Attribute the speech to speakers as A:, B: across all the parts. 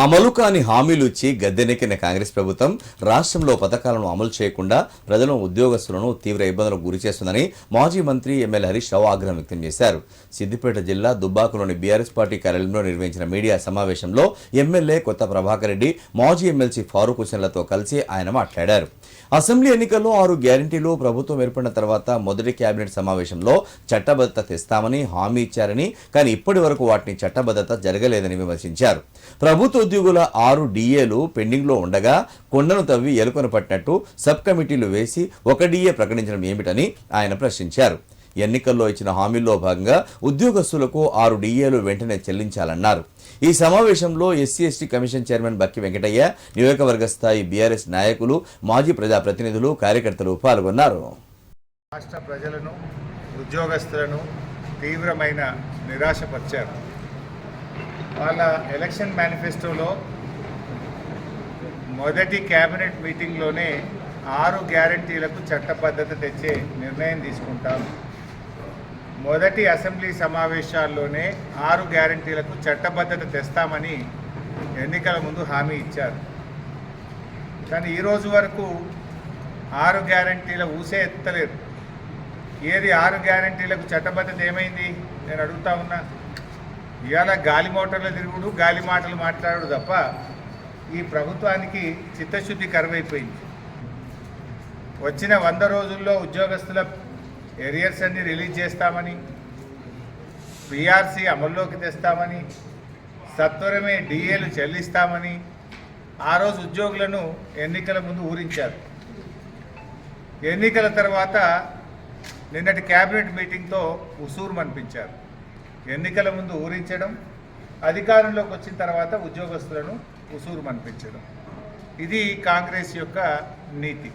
A: అమలు కాని హామీలు ఇచ్చి గద్దెనెక్కిన కాంగ్రెస్ ప్రభుత్వం రాష్ట్రంలో పథకాలను అమలు చేయకుండా ప్రజలను ఉద్యోగస్తులను తీవ్ర ఇబ్బందులకు గురి చేస్తుందని మాజీ మంత్రి ఎమ్మెల్యే హరీష్ రావు ఆగ్రహం వ్యక్తం చేశారు. సిద్దిపేట జిల్లా దుబ్బాకలోని బీఆర్ఎస్ పార్టీ కార్యాలయంలో నిర్వహించిన మీడియా సమావేశంలో ఎమ్మెల్యే కొత్త ప్రభాకర్ రెడ్డి మాజీ ఎమ్మెల్సీ ఫారూక్ హుసేన్లతో కలిసి ఆయన మాట్లాడారు. అసెంబ్లీ ఎన్నికల్లో ఆరు గ్యారంటీలు ప్రభుత్వం ఏర్పడిన తర్వాత మొదటి కేబినెట్ సమావేశంలో చట్టబద్ధత తెస్తామని హామీ ఇచ్చారని కానీ ఇప్పటి వరకు వాటిని చట్టబద్ధత జరగలేదని విమర్శించారు. ప్రభుత్వ ఉద్యోగుల ఆరు డిఏలు పెండింగ్లో ఉండగా కొండను తవ్వి ఎలుకను పట్టినట్టు సబ్ కమిటీలు వేసి ఒక డిఏ ప్రకటించడం ఏమిటని ఆయన ప్రశ్నించారు. ఎన్నికల్లో ఇచ్చిన హామీల్లో భాగంగా ఉద్యోగస్తులకు ఆరు డిఏలు వెంటనే చెల్లించాలన్నారు. ఈ సమావేశంలో SC ST commission chairman Bakki Venkataiah నియోజకవర్గ స్థాయి బీఆర్ఎస్ నాయకులు మాజీ ప్రజాప్రతినిధులు కార్యకర్తలు పాల్గొన్నారు.
B: రాష్ట్ర ప్రజలను ఉద్యోగస్తులను తీవ్రమైన నిరాశపరిచారు. వాళ్ళ ఎలక్షన్ మేనిఫెస్టోలో మొదటి క్యాబినెట్ మీటింగ్లోనే ఆరు గ్యారంటీలకు చట్టబద్ధత తెచ్చే నిర్ణయం తీసుకుంటాం. మొదటి అసెంబ్లీ సమావేశాల్లోనే ఆరు గ్యారంటీలకు చట్టబద్ధత తెస్తామని ఎన్నికల ముందు హామీ ఇచ్చారు. కానీ ఈరోజు వరకు ఆరు గ్యారంటీల ఊసే ఎత్తలేరు. ఏది ఆరు గ్యారంటీలకు చట్టబద్ధత ఏమైంది? నేను అడుగుతా ఉన్నా. ఇవాళ గాలి మోటార్ల తిరుగుడు గాలి మాటలు మాట్లాడు తప్ప ఈ ప్రభుత్వానికి చిత్తశుద్ధి కరువైపోయింది. వచ్చిన వంద రోజుల్లో ఉద్యోగస్తుల ఎరియర్స్ అన్ని రిలీజ్ చేస్తామని పిఆర్సీ అమల్లోకి తెస్తామని సత్వరమే డిఏలు చెల్లిస్తామని ఆ రోజు ఉద్యోగులను ఎన్నికల ముందు ఊరించారు. ఎన్నికల తర్వాత నిన్నటి క్యాబినెట్ మీటింగ్తో ఉసూరు అనిపించారు ఎన్నికల ముందు ఊరించడం అధికారంలోకి వచ్చిన తర్వాత ఉద్యోగస్తులను ఉసూరు అనిపించడం ఇది కాంగ్రెస్ యొక్క నీతి.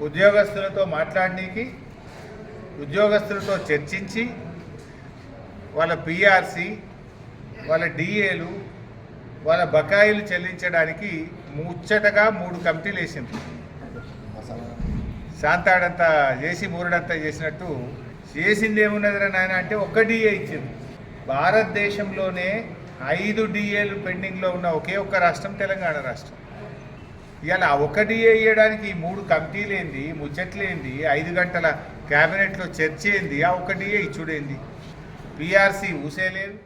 B: ఉద్యోగస్తులతో మాట్లాడనీకి ఉద్యోగస్తులతో చర్చించి వాళ్ళ పిఆర్సి వాళ్ళ డిఏలు వాళ్ళ బకాయిలు చెల్లించడానికి ముచ్చటగా మూడు కమిటీలు వేసింది శాంతాడంతా చేసి మూరుడంతా చేసినట్టు చేసింది ఏమున్నదిరా నాయన అంటే ఒక్క డిఏ ఇచ్చింది. భారతదేశంలోనే ఐదు డిఏలు పెండింగ్లో ఉన్న ఒకే ఒక్క రాష్ట్రం తెలంగాణ రాష్ట్రం. ఇవాళ ఒక డిఏ ఇవ్వడానికి మూడు కమిటీలు ఏంది ముచ్చట్లేంది ఐదు గంటల క్యాబినెట్లో చర్చ ఏంది ఆ ఒక డిఏ ఇచ్చుడేంది? పిఆర్సీ ఊసేలేదు.